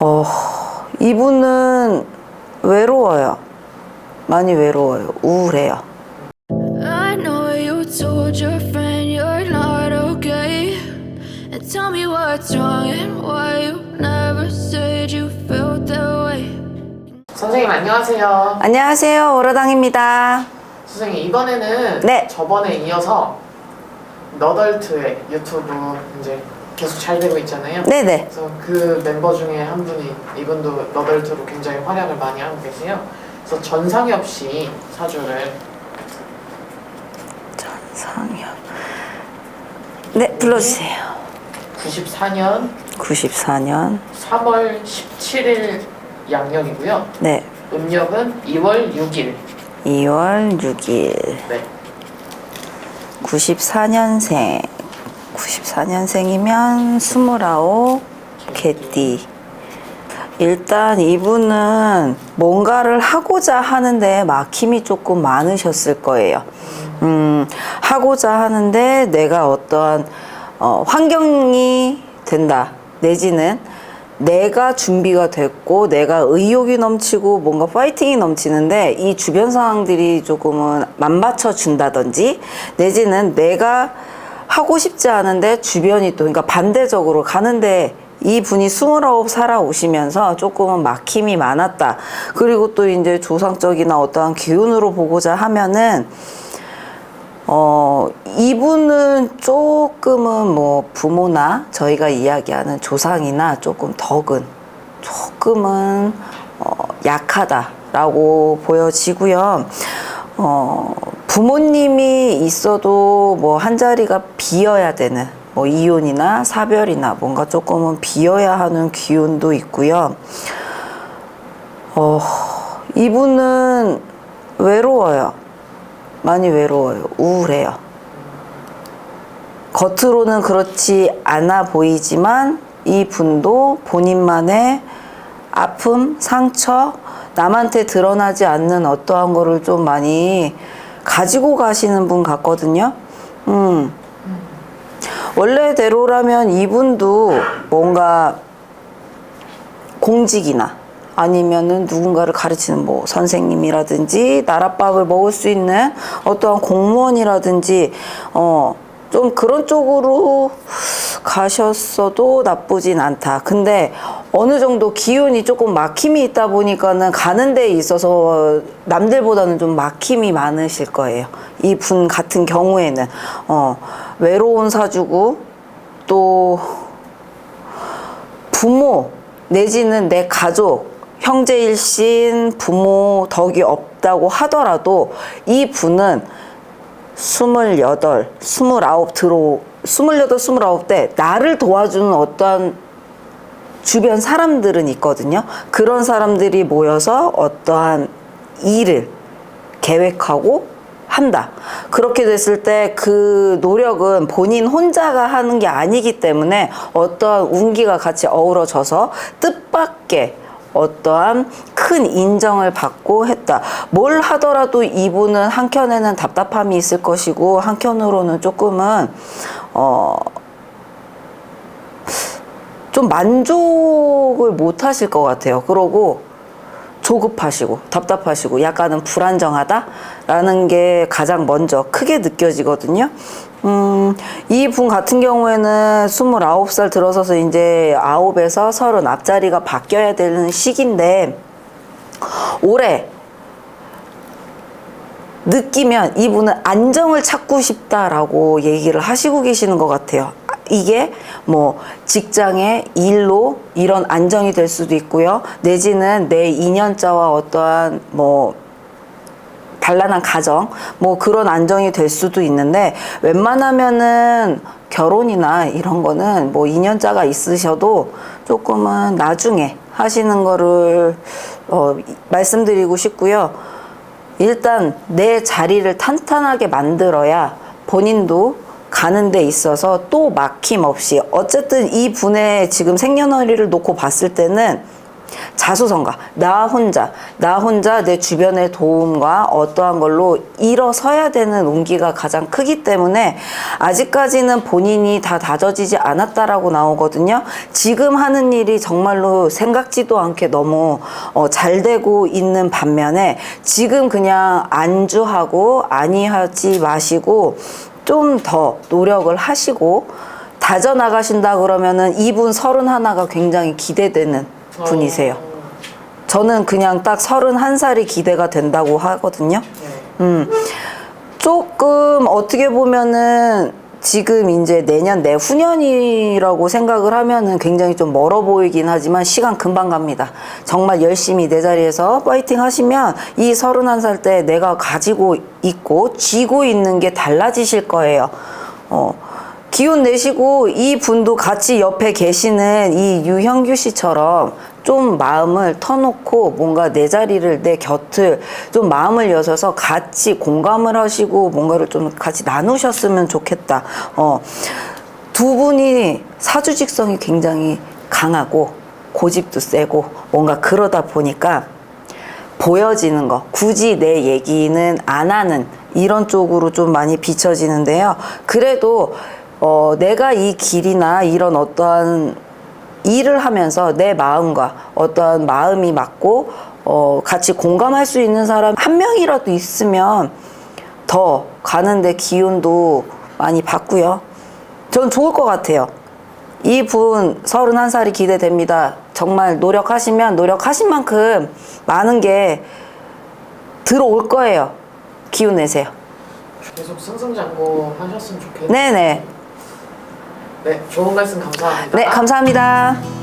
어, 이분은 외로워요. 많이 외로워요. 우울해요. I know you told your friend you're not okay. And tell me what's wrong and why you never said you felt that way. 선생님 안녕하세요. 안녕하세요. 오라당입니다. 선생님 이번에는 네. 저번에 이어서 너덜트의 유튜브 이제 계속 잘 되고 있잖아요. 네네. 그래서 그 멤버 중에 한 분이 이분도 너덜트로 굉장히 활약을 많이 하고 계세요. 그래서 전상엽 씨 사주를 상현. 네, 불러주세요. 94년 94년. 3월 17일 양력이고요. 네. 음력은 2월 6일. 2월 6일. 네. 94년생. 94년생이면 29 개띠. 일단 이분은 뭔가를 하고자 하는데 막힘이 조금 많으셨을 거예요. 음, 하고자 하는데 내가 어떠한 어, 환경이 된다. 내지는 내가 준비가 됐고 내가 의욕이 넘치고 뭔가 파이팅이 넘치는데 이 주변 상황들이 조금은 맞받쳐 준다든지 내지는 내가 하고 싶지 않은데 주변이 또 그러니까 반대적으로 가는데 이 분이 스물아홉 살아오시면서 조금은 막힘이 많았다. 그리고 또 이제 조상적이나 어떠한 기운으로 보고자 하면은 어, 이분은 조금은 뭐 부모나 저희가 이야기하는 조상이나 조금 덕은 조금은 어, 약하다라고 보여지고요. 어, 부모님이 있어도 뭐 한 자리가 비어야 되는 뭐 이혼이나 사별이나 뭔가 조금은 비어야 하는 기운도 있고요. 어, 이분은 외로워요. 많이 외로워요. 우울해요. 겉으로는 그렇지 않아 보이지만 이 분도 본인만의 아픔, 상처, 남한테 드러나지 않는 어떠한 거를 좀 많이 가지고 가시는 분 같거든요. 음. 원래대로라면 이분도 뭔가 공직이나 아니면은 누군가를 가르치는 뭐 선생님이라든지 나랏밥을 먹을 수 있는 어떠한 공무원이라든지 어 좀 그런 쪽으로 가셨어도 나쁘진 않다. 근데 어느 정도 기운이 조금 막힘이 있다 보니까는 가는 데 있어서 남들보다는 좀 막힘이 많으실 거예요. 이 분 같은 경우에는 어 외로운 사주고 또 부모 내지는 내 가족 형제 일신 부모 덕이 없다고 하더라도 이 분은 스물여덟, 스물아홉 들어 스물여덟, 스물아홉 때 나를 도와주는 어떠한 주변 사람들은 있거든요. 그런 사람들이 모여서 어떠한 일을 계획하고 한다. 그렇게 됐을 때 그 노력은 본인 혼자가 하는 게 아니기 때문에 어떠한 운기가 같이 어우러져서 뜻밖의 어떠한 큰 인정을 받고 했다. 뭘 하더라도 이분은 한켠에는 답답함이 있을 것이고 한켠으로는 조금은 어, 좀 만족을 못 하실 것 같아요. 그러고 조급하시고 답답하시고 약간은 불안정하다라는 게 가장 먼저 크게 느껴지거든요. 음, 이 분 같은 경우에는 29살 들어서서 이제 9에서 30 앞자리가 바뀌어야 되는 시기인데 올해 느끼면 이분은 안정을 찾고 싶다라고 얘기를 하시고 계시는 것 같아요. 이게 뭐 직장의 일로 이런 안정이 될 수도 있고요. 내지는 내 인연자와 어떠한 뭐 단란한 가정 뭐 그런 안정이 될 수도 있는데 웬만하면은 결혼이나 이런 거는 뭐 인연자가 있으셔도 조금은 나중에 하시는 거를 어, 말씀드리고 싶고요. 일단 내 자리를 탄탄하게 만들어야 본인도 가는 데 있어서 또 막힘 없이. 어쨌든 이 분의 지금 생년월일을 놓고 봤을 때는 자수성가. 나 혼자, 나 혼자 내 주변의 도움과 어떠한 걸로 일어서야 되는 온기가 가장 크기 때문에 아직까지는 본인이 다 다져지지 않았다라고 나오거든요. 지금 하는 일이 정말로 생각지도 않게 너무 어, 잘 되고 있는 반면에 지금 그냥 안주하고 아니하지 마시고 좀 더 노력을 하시고 다져 나가신다 그러면은 이분 서른 하나가 굉장히 기대되는 분이세요. 어, 저는 그냥 딱 서른 한 살이 기대가 된다고 하거든요. 네. 음, 조금 어떻게 보면은 지금 이제 내년 내후년이라고 생각을 하면은 굉장히 좀 멀어 보이긴 하지만 시간 금방 갑니다. 정말 열심히 내 자리에서 파이팅 하시면 이 서른한 살 때 내가 가지고 있고 쥐고 있는 게 달라지실 거예요. 어. 기운 내시고 이 분도 같이 옆에 계시는 이 유형규 씨처럼 좀 마음을 터놓고 뭔가 내 자리를 내 곁을 좀 마음을 여셔서 같이 공감을 하시고 뭔가를 좀 같이 나누셨으면 좋겠다. 어. 두 분이 사주직성이 굉장히 강하고 고집도 세고 뭔가 그러다 보니까 보여지는 거 굳이 내 얘기는 안 하는 이런 쪽으로 좀 많이 비춰지는데요. 그래도 어, 내가 이 길이나 이런 어떠한 일을 하면서 내 마음과 어떠한 마음이 맞고 어, 같이 공감할 수 있는 사람 한 명이라도 있으면 더 가는데 기운도 많이 받고요. 전 좋을 것 같아요. 이분 31살이 기대됩니다. 정말 노력하시면 노력하신 만큼 많은 게 들어올 거예요. 기운 내세요. 계속 승승장구 하셨으면 좋겠네요. 네네. 네, 좋은 말씀 감사합니다. 네, 감사합니다.